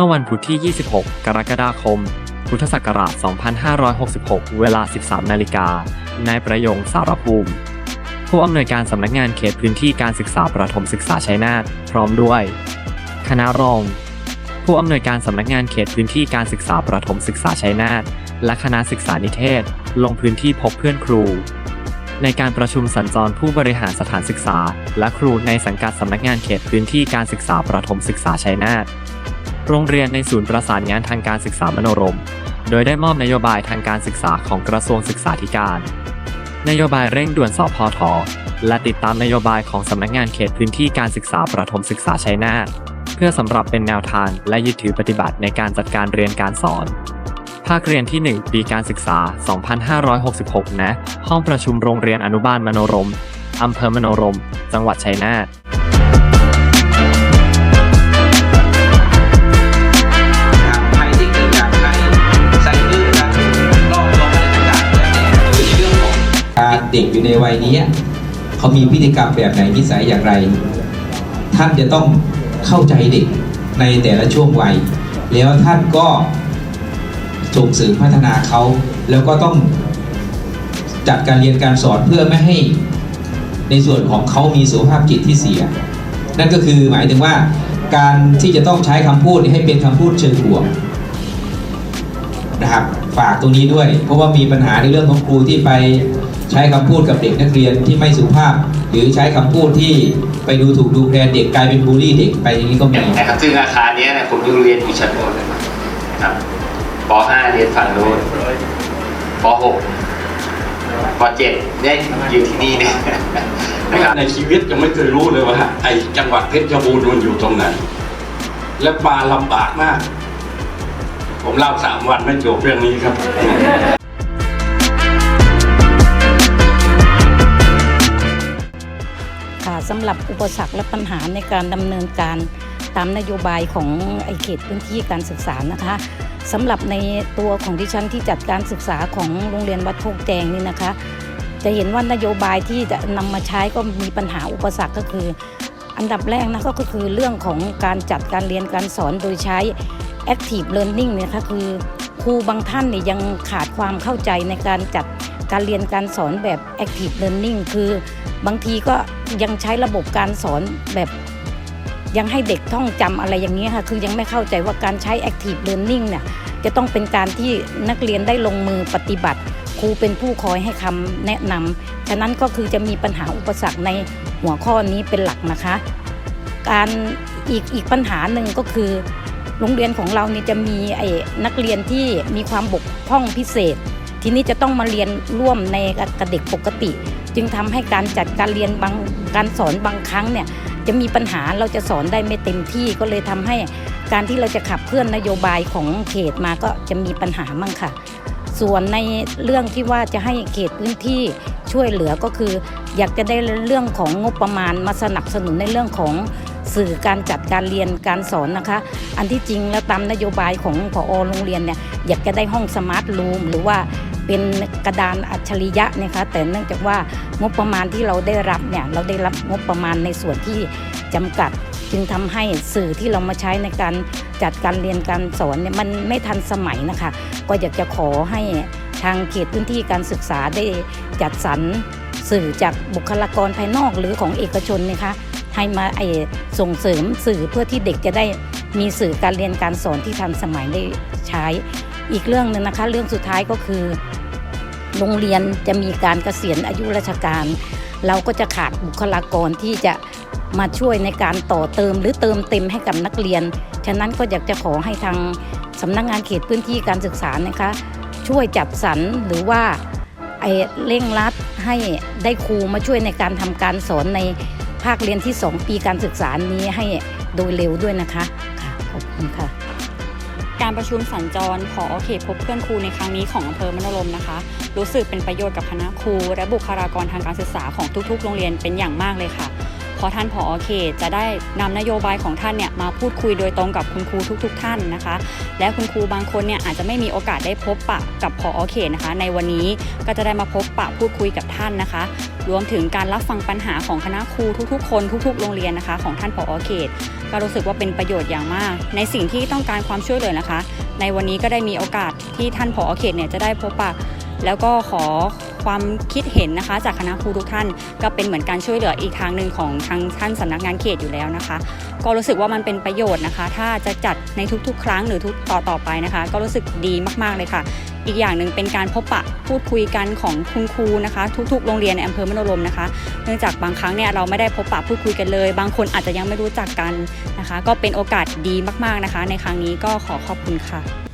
มื่อวันพุธที่ 26 กรกฎาคม พุทธศักราช 2566 เวลา 13 นาฬิกานายประยงสารภูมิ ผู้อำนวยการสำนักงานเขตพื้นที่การศึกษาประถมศึกษาชัยนาทพร้อมด้วย คณะรอง ผู้อำนวยการสำนักงานเขตพื้นที่การศึกษาประถมศึกษาชัยนาทและคณะศึกษานิเทศ ลงพื้นที่พบเพื่อนครูในการประชุมสัญจรผู้บริหารสถานศึกษา และครูในสังกัดสำนักงานเขตพื้นที่การศึกษาประถมศึกษาชัยนาท โรงเรียนในศูนย์ประสานงานทางการศึกษามโนรม โดยได้มอบนโยบายทางการศึกษาของกระทรวงศึกษาธิการ นโยบายเร่งด่วนสพทและติดตามนโยบายของสำนักงานเขตพื้นที่การศึกษาประถมศึกษาชัยนาทเพื่อสำหรับเป็นแนวทางและยึดถือปฏิบัติในการจัดการเรียนการสอน ภาคเรียนที่ 1 ปีการศึกษา 2566ณห้องประชุมโรงเรียนอนุบาลมโนรมอำเภอมโนรม จังหวัดชัยนาท เด็กอยู่ในวัยนี้เขามีพฤติกรรมแบบไหนนิสัยอย่างไร ท่านจะต้องเข้าใจเด็กในแต่ละช่วงวัย แล้วท่านก็ส่งเสริมพัฒนาเขา แล้วก็ต้องจัดการเรียนการสอนเพื่อไม่ให้ในส่วนของเขามีสุขภาพจิตที่เสีย นั่นก็คือหมายถึงว่าการที่จะต้องใช้คำพูดให้เป็นคำพูดเชิงบวกนะครับฝากตรงนี้ด้วย เพราะว่ามีปัญหาในเรื่องของครูที่ไป ใช้คำพูดกับเด็กนักเรียนที่ไม่สุภาพ หรือใช้คำพูดที่ไปดูถูกดูแคลนเด็กกลายเป็นบูลลี่เด็กไปอย่างนี้ก็มีนะครับซึ่งอาคารเนี้ยนะผมยังเรียนอยู่ชั้นบนนะครับป .5 เรียนฝั่งโน้นป .6 ป .7 เนี่ยอยู่ที่นี่เนี่ยนะครับในชีวิตยังไม่เคยรู้เลยว่าไอ้จังหวัดเพชรบูรณ์มันอยู่ตรงไหนและมาลำบากมาก ผมเล่าสามวันไม่จบเรื่องนี้ครับ สำหรับอุปสรรคและปัญหาในการดำเนินการตามนโยบายของไอเขตพื้นที่การศึกษานะคะสำหรับในตัวของดิฉันที่จัดการศึกษาของโรงเรียนวัดโคกแจงนี่นะคะ จะเห็นว่านโยบายที่จะนำมาใช้ก็มีปัญหาอุปสรรคก็คือ อันดับแรกนะก็คือเรื่องของการจัดการเรียนการสอนโดยใช้ active learning เนี่ยค่ะคือครูบางท่านเนี่ยยังขาดความเข้าใจในการจัดการเรียนการสอนแบบ active learning คือบางทีก็ ยังใช้ระบบการสอนแบบยังให้เด็กท่องจำอะไรอย่างนี้ค่ะ คือยังไม่เข้าใจว่าการใช้ active learning เนี่ยจะต้องเป็นการที่นักเรียนได้ลงมือปฏิบัติ ครูเป็นผู้คอยให้คำแนะนำฉะนั้นก็คือจะมีปัญหาอุปสรรคในหัวข้อนี้เป็นหลักนะคะ การอีกอีกปัญหาหนึ่งก็คือ โรงเรียนของเราเนี่ยจะมีไอ้นักเรียนที่มีความบกพร่องพิเศษ ทีนี้จะต้องมาเรียนร่วมในกับเด็กปกติ จึงทำให้การจัดการเรียนบางการสอนบางครั้งเนี่ยจะมีปัญหาเราจะสอนได้ไม่เต็มที่ก็เลยทำให้การที่เราจะขับเคลื่อนนโยบายของเขตมาก็จะมีปัญหามั่งค่ะ ส่วนในเรื่องที่ว่าจะให้เขตพื้นที่ช่วยเหลือก็คือ อยากจะได้เรื่องของงบประมาณมาสนับสนุนในเรื่องของ สื่อการจัดการเรียนการสอนนะคะ อันที่จริงแล้วตามนโยบายของผอโรงเรียนเนี่ยอยากจะได้ห้องสมาร์ทรูมหรือว่าเป็นกระดานอัจฉริยะนะคะแต่เนื่องจากว่างบประมาณที่เราได้รับเนี่ยเราได้รับงบประมาณในส่วนที่จำกัด จึงทำให้สื่อที่เรามาใช้ในการจัดการเรียนการสอนเนี่ยมันไม่ทันสมัยนะคะ ก็อยากจะขอให้ทางเขตพื้นที่การศึกษาได้จัดสรรสื่อจากบุคลากรภายนอกหรือของเอกชนนะคะ ให้มาไอส่งเสริมสื่อเพื่อที่เด็กจะได้มีสื่อการเรียนการสอนที่ทันสมัยได้ใช้ อีกเรื่องหนึ่งนะคะ เรื่องสุดท้ายก็คือ โรงเรียนจะมีการเกษียณอายุราชการ เราก็จะขาดบุคลากรที่จะมาช่วยในการต่อเติมหรือเติมเต็มให้กับนักเรียน ฉะนั้นก็อยากจะขอให้ทางสำนักงงานเขตพื้นที่การศึกษานะคะ ช่วยจัดสรรหรือว่าไอ้เร่งรัดให้ได้ครูมาช่วยในการทำการสอนใน ภาคเรียนที่ 2 ปีการศึกษานี้ให้โดยเร็วด้วยนะคะค่ะขอบคุณค่ะ การประชุมสัญจรขอเขตพบเพื่อนครูในครั้งนี้ของอำเภอมโนรมนะคะ รู้สึกเป็นประโยชน์กับคณะครู และบุคลากรทางการศึกษาของทุกๆ โรงเรียนเป็นอย่างมากเลยค่ะ เพราะท่านผอเขตจะได้นำนโยบายของท่านเนี่ยมาพูดคุยโดยตรงกับคุณครูทุกๆท่านนะคะ และคุณครูบางคนเนี่ยอาจจะไม่มีโอกาสได้พบปะกับผอเขตนะคะ ในวันนี้ก็จะได้มาพบปะพูดคุยกับท่านนะคะ รวมถึงการรับฟังปัญหาของคณะครูทุกๆ คนทุก ๆ โรงเรียนนะคะ ของท่านผอเขตก็รู้สึกว่าเป็นประโยชน์อย่างมาก ในสิ่งที่ต้องการความช่วยเหลือนะคะ ในวันนี้ก็ได้มีโอกาสที่ท่านผอเขตเนี่ยจะได้พบปะแล้วก็ขอ ความคิดเห็นนะคะ จากคณะครูทุกท่าน ก็เป็นเหมือนการช่วยเหลืออีกทางหนึ่งของทางท่านสำนักงานเขตอยู่แล้วนะคะ ก็รู้สึกว่ามันเป็นประโยชน์นะคะ ถ้าจะจัดในทุกๆ ครั้งหรือทุกต่อต่อไปนะคะ ก็รู้สึกดีมากๆเลยค่ะ อีกอย่างหนึ่งเป็นการพบปะพูดคุยกันของคุณครูนะคะ ทุกๆ โรงเรียนในอำเภอมโนรมนะคะ เนื่องจากบางครั้งเนี่ยเราไม่ได้พบปะพูดคุยกันเลย บางคนอาจจะยังไม่รู้จักกันนะคะ ก็เป็นโอกาสดีมากๆนะคะ ในครั้งนี้ก็ขอขอบคุณค่ะ